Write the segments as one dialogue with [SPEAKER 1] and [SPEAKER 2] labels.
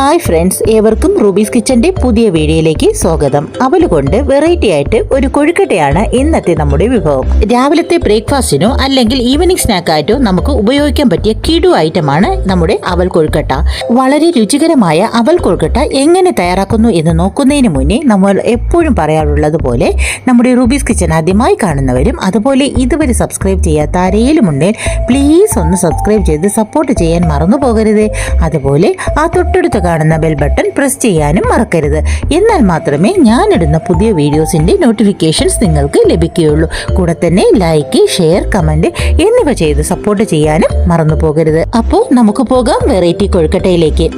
[SPEAKER 1] Hi friends ഏവർക്കും റൂബീസ് കിച്ചന്റെ പുതിയ വീഡിയോയിലേക്ക് സ്വാഗതം. അവൽ കൊണ്ട് വെറൈറ്റി ആയിട്ട് ഒരു കൊഴുക്കട്ടയാണ് ഇന്നത്തെ നമ്മുടെ വിഭവം. രാവിലത്തെ ബ്രേക്ക്ഫാസ്റ്റിനോ അല്ലെങ്കിൽ ഈവനിങ് സ്നാക്കായിട്ടോ നമുക്ക് ഉപയോഗിക്കാൻ പറ്റിയ കിടു ഐറ്റമാണ് നമ്മുടെ അവൽ കൊഴുക്കട്ട. വളരെ രുചികരമായ അവൽ കൊഴുക്കട്ട എങ്ങനെ തയ്യാറാക്കുന്നു എന്ന് നോക്കുന്നതിന് മുന്നേ നമ്മൾ എപ്പോഴും പറയാറുള്ളത് പോലെ നമ്മുടെ റൂബീസ് കിച്ചൻ ആദ്യമായി കാണുന്നവരും അതുപോലെ ഇതുവരെ സബ്സ്ക്രൈബ് ചെയ്യാത്ത ഉണ്ടെങ്കിൽ പ്ലീസ് ഒന്ന് സബ്സ്ക്രൈബ് ചെയ്ത് സപ്പോർട്ട് ചെയ്യാൻ മറന്നു പോകരുത് അതുപോലെ ആ തൊട്ടടുത്ത് കാണുന്ന ബെൽ ബട്ടൺ പ്രസ് ചെയ്യാനും മറക്കരുത്. എന്നാൽ മാത്രമേ ഞാനിടുന്ന പുതിയ വീഡിയോസിന്റെ നോട്ടിഫിക്കേഷൻസ് നിങ്ങൾക്ക് ലഭിക്കുകയുള്ളൂ. കൂടെ തന്നെ ലൈക്ക് ഷെയർ കമന്റ് എന്നിവ ചെയ്ത് സപ്പോർട്ട് ചെയ്യാനും മറന്നു പോകരുത് അപ്പോൾ നമുക്ക് പോകാം വെറൈറ്റി കൊഴുക്കട്ടയിലേക്ക്.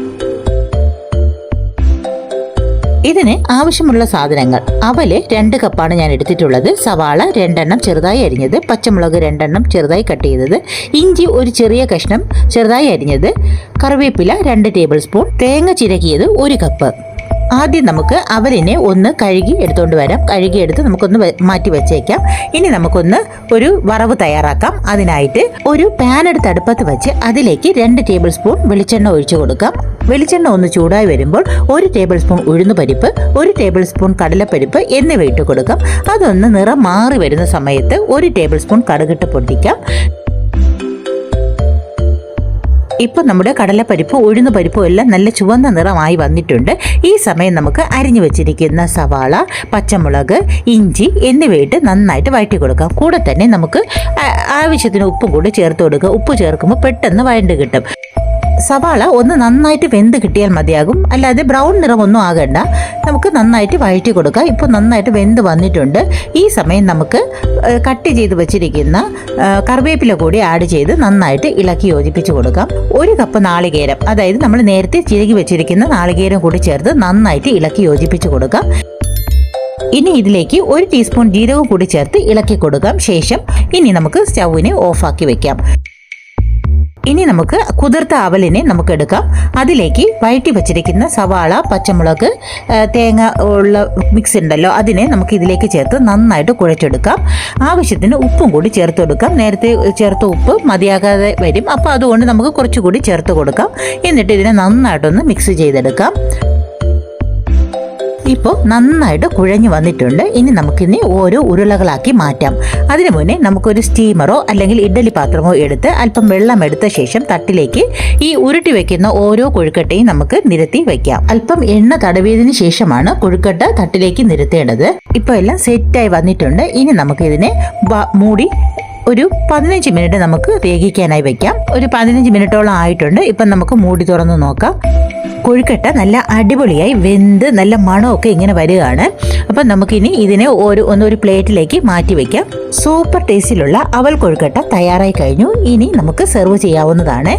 [SPEAKER 1] ഇതിന് ആവശ്യമുള്ള സാധനങ്ങൾ. അവൽ രണ്ട് കപ്പാണ് ഞാൻ എടുത്തിട്ടുള്ളത്. സവാള രണ്ടെണ്ണം ചെറുതായി അരിഞ്ഞത്. പച്ചമുളക് രണ്ടെണ്ണം ചെറുതായി കട്ട് ചെയ്തത്. ഇഞ്ചി ഒരു ചെറിയ കഷ്ണം ചെറുതായി അരിഞ്ഞത്. കറിവേപ്പില രണ്ട് ടേബിൾ സ്പൂൺ തേങ്ങ ചിരകിയത് ഒരു കപ്പ് ആദ്യം നമുക്ക് അവലിനെ ഒന്ന് കഴുകി എടുത്തുകൊണ്ട് വരാം. കഴുകിയെടുത്ത് നമുക്കൊന്ന് മാറ്റി വെച്ചേക്കാം. ഇനി നമുക്കൊന്ന് ഒരു വറവ് തയ്യാറാക്കാം. അതിനായിട്ട് ഒരു പാൻ എടുത്ത് അടുപ്പത്ത് വെച്ച് അതിലേക്ക് രണ്ട് ടേബിൾ സ്പൂൺ വെളിച്ചെണ്ണ ഒഴിച്ചു കൊടുക്കാം. വെളിച്ചെണ്ണ ഒന്ന് ചൂടായി വരുമ്പോൾ ഒരു ടേബിൾ സ്പൂൺ ഉഴുന്നുപരിപ്പ് ഒരു ടേബിൾ സ്പൂൺ കടലപ്പരിപ്പ് എന്നിവ ഇട്ട് കൊടുക്കാം. അതൊന്ന് നിറം മാറി വരുന്ന സമയത്ത് ഒരു ടേബിൾ സ്പൂൺ കടുകിട്ട് പൊട്ടിക്കാം. ഇപ്പോൾ നമ്മുടെ കടലപ്പരിപ്പ് ഉഴുന്ന് പരിപ്പും എല്ലാം നല്ല ചുവന്ന നിറമായി വന്നിട്ടുണ്ട്. ഈ സമയം നമുക്ക് അരിഞ്ഞു വെച്ചിരിക്കുന്ന സവാള പച്ചമുളക് ഇഞ്ചി എന്നിവയിട്ട് നന്നായിട്ട് വഴറ്റി കൊടുക്കാം. കൂടെ തന്നെ നമുക്ക് ആവശ്യത്തിന് ഉപ്പും കൂടി ചേർത്ത് കൊടുക്കുക. ഉപ്പ് ചേർക്കുമ്പോൾ പെട്ടെന്ന് വഴണ്ട് കിട്ടും. സവാള ഒന്ന് നന്നായിട്ട് വെന്ത് കിട്ടിയാൽ മതിയാകും. അല്ലാതെ ബ്രൗൺ നിറമൊന്നും ആകണ്ട. നമുക്ക് നന്നായിട്ട് വഴറ്റി കൊടുക്കാം. ഇപ്പോൾ നന്നായിട്ട് വെന്ത് വന്നിട്ടുണ്ട്. ഈ സമയം നമുക്ക് കട്ട് ചെയ്ത് വെച്ചിരിക്കുന്ന കറിവേപ്പില കൂടി ആഡ് ചെയ്ത് നന്നായിട്ട് ഇളക്കി യോജിപ്പിച്ച് കൊടുക്കാം. ഒരു കപ്പ് നാളികേരം അതായത് നമ്മൾ നേരത്തെ ചിരകി വെച്ചിരിക്കുന്ന നാളികേരം കൂടി ചേർത്ത് നന്നായിട്ട് ഇളക്കി യോജിപ്പിച്ച് കൊടുക്കാം. ഇനി ഇതിലേക്ക് ഒരു ടീസ്പൂൺ ജീരകം കൂടി ചേർത്ത് ഇളക്കി കൊടുക്കാം. ശേഷം ഇനി നമുക്ക് സ്റ്റൗവിനെ ഓഫാക്കി വെക്കാം. ഇനി നമുക്ക് കുതിർത്ത അവലിനെ നമുക്ക് എടുക്കാം. അതിലേക്ക് വഴറ്റി വച്ചിരിക്കുന്ന സവാള പച്ചമുളക് തേങ്ങ ഉള്ള മിക്സ് ഉണ്ടല്ലോ. അതിനെ നമുക്ക് ഇതിലേക്ക് ചേർത്ത് നന്നായിട്ട് കുഴച്ചെടുക്കാം. ആവശ്യത്തിന് ഉപ്പും കൂടി ചേർത്ത് കൊടുക്കാം. നേരത്തെ ചേർത്ത ഉപ്പ് മതിയാകാതെ വരും. അപ്പോൾ അതുകൊണ്ട് നമുക്ക് കുറച്ചുകൂടി ചേർത്ത് കൊടുക്കാം. എന്നിട്ട് ഇതിനെ നന്നായിട്ടൊന്ന് മിക്സ് ചെയ്തെടുക്കാം. ഇപ്പോൾ നന്നായിട്ട് കുഴഞ്ഞു വന്നിട്ടുണ്ട്. ഇനി നമുക്കിനി ഓരോ ഉരുളകളാക്കി മാറ്റാം. അതിനു മുന്നേ നമുക്കൊരു സ്റ്റീമറോ അല്ലെങ്കിൽ ഇഡ്ഡലി പാത്രമോ എടുത്ത് അല്പം വെള്ളം എടുത്ത ശേഷം തട്ടിലേക്ക് ഈ ഉരുട്ടി വെക്കുന്ന ഓരോ കൊഴുക്കട്ടയും നമുക്ക് നിരത്തി വെക്കാം. അല്പം എണ്ണ തടവിയതിന് ശേഷമാണ് കൊഴുക്കട്ട തട്ടിലേക്ക് നിരത്തേണ്ടത്. ഇപ്പോൾ എല്ലാം സെറ്റായി വന്നിട്ടുണ്ട്. ഇനി നമുക്കിതിനെ മൂടി ഒരു പതിനഞ്ച് മിനിറ്റ് നമുക്ക് വേഗിക്കാനായി വെക്കാം. ഒരു പതിനഞ്ച് മിനിറ്റോളം ആയിട്ടുണ്ട്. ഇപ്പം നമുക്ക് മൂടി തുറന്ന് നോക്കാം. കൊഴുക്കട്ട നല്ല അടിപൊളിയായി വെന്ത് നല്ല മണമൊക്കെ ഇങ്ങനെ വരികയാണ്. അപ്പം നമുക്കിനി ഇതിനെ ഒരു ഒന്ന് ഒരു പ്ലേറ്റിലേക്ക് മാറ്റി വയ്ക്കാം സൂപ്പർ ടേസ്റ്റിലുള്ള അവൽ കൊഴുക്കട്ട തയ്യാറായി കഴിഞ്ഞു. ഇനി നമുക്ക് സെർവ് ചെയ്യാവുന്നതാണ്.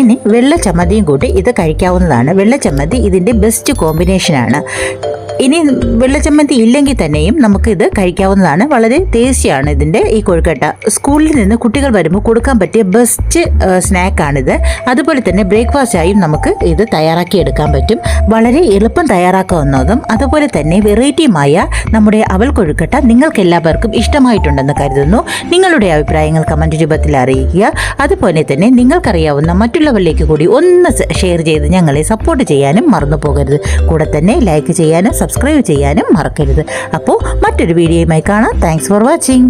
[SPEAKER 1] ഇനി വെള്ള ചമ്മന്തിയും കൂട്ടി ഇത് കഴിക്കാവുന്നതാണ്. വെള്ള ചമ്മന്തി ഇതിന്റെ ബെസ്റ്റ് കോമ്പിനേഷനാണ് ഇനി വെള്ളച്ചമ്മന്തി ഇല്ലെങ്കിൽ തന്നെയും നമുക്ക് ഇത് കഴിക്കാവുന്നതാണ്. വളരെ ടേസ്റ്റിയാണ് ഇതിന്റെ ഈ കൊഴുക്കട്ട. സ്കൂളിൽ നിന്ന് കുട്ടികൾ വരുമ്പോൾ കൊടുക്കാൻ പറ്റിയ ബെസ്റ്റ് സ്നാക്കാണിത്. അതുപോലെ തന്നെ ബ്രേക്ക്ഫാസ്റ്റ് ആയും നമുക്ക് ഇത് തയ്യാറാക്കി എടുക്കാൻ പറ്റും. വളരെ എളുപ്പം തയ്യാറാക്കാവുന്നതും അതുപോലെ തന്നെ വെറൈറ്റിയുമായ നമ്മുടെ അവൽ കൊഴുക്കട്ട നിങ്ങൾക്ക് എല്ലാവർക്കും ഇഷ്ടമായിട്ടുണ്ടെന്ന് കരുതുന്നു. നിങ്ങളുടെ അഭിപ്രായങ്ങൾ കമന്റ് രൂപത്തിൽ അറിയിക്കുക. അതുപോലെ തന്നെ നിങ്ങൾക്കറിയാവുന്ന മറ്റുള്ളവരിലേക്ക് കൂടി ഒന്ന് ഷെയർ ചെയ്ത് ഞങ്ങളെ സപ്പോർട്ട് ചെയ്യാനും മറന്നു പോകരുത് കൂടെ തന്നെ ലൈക്ക് ചെയ്യാനും സബ്സ്ക്രൈബ് ചെയ്യാനും മറക്കരുത്. അപ്പോൾ മറ്റൊരു വീഡിയോയുമായി കാണാം. Thanks for watching